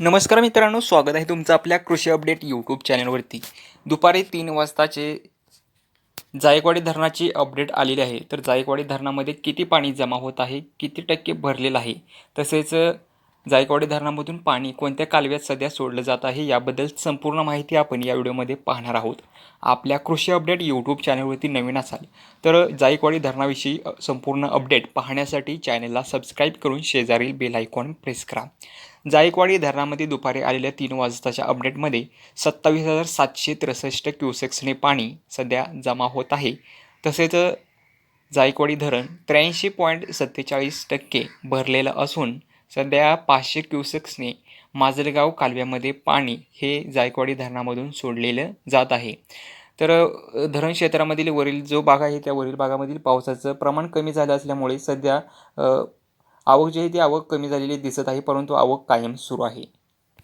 नमस्कार मित्रांनो स्वागत आहे तुमचं आपल्या कृषी अपडेट यूट्यूब चॅनलवरती दुपारी तीन वाजताचे जायकवाडी धरणाची अपडेट आलेली आहे. तर जायकवाडी धरणामध्ये किती पाणी जमा होत आहे किती टक्के भरलेलं आहे तसेच जायकवाडी धरणामधून पाणी कोणत्या कालव्यात सध्या सोडलं जात आहे याबद्दल संपूर्ण माहिती आपण या व्हिडिओमध्ये पाहणार आहोत. आपल्या कृषी अपडेट यूट्यूब चॅनलवरती नवीन असाल तर जायकवाडी धरणाविषयी संपूर्ण अपडेट पाहण्यासाठी चॅनलला सबस्क्राईब करून शेजारील बेल आयकॉन प्रेस करा. जायकवाडी धरणामध्ये दुपारी आलेल्या तीन वाजताच्या अपडेटमध्ये सत्तावीस हजार सातशे त्रेसष्ट क्युसेक्सने पाणी सध्या जमा होत आहे. तसेच जायकवाडी धरण त्र्याऐंशी पॉईंट सत्तेचाळीस टक्के भरलेलं असून सध्या पाचशे क्युसेक्सने माजलगाव कालव्यामध्ये पाणी हे जायकवाडी धरणामधून सोडलेलं जात आहे. तर धरण क्षेत्रामधील वरील जो भाग आहे त्या वरील भागामधील पावसाचं प्रमाण कमी झालं असल्यामुळे सध्या आवक जी आहे ती आवक कमी झालेली दिसत आहे परंतु आवक कायम सुरू आहे.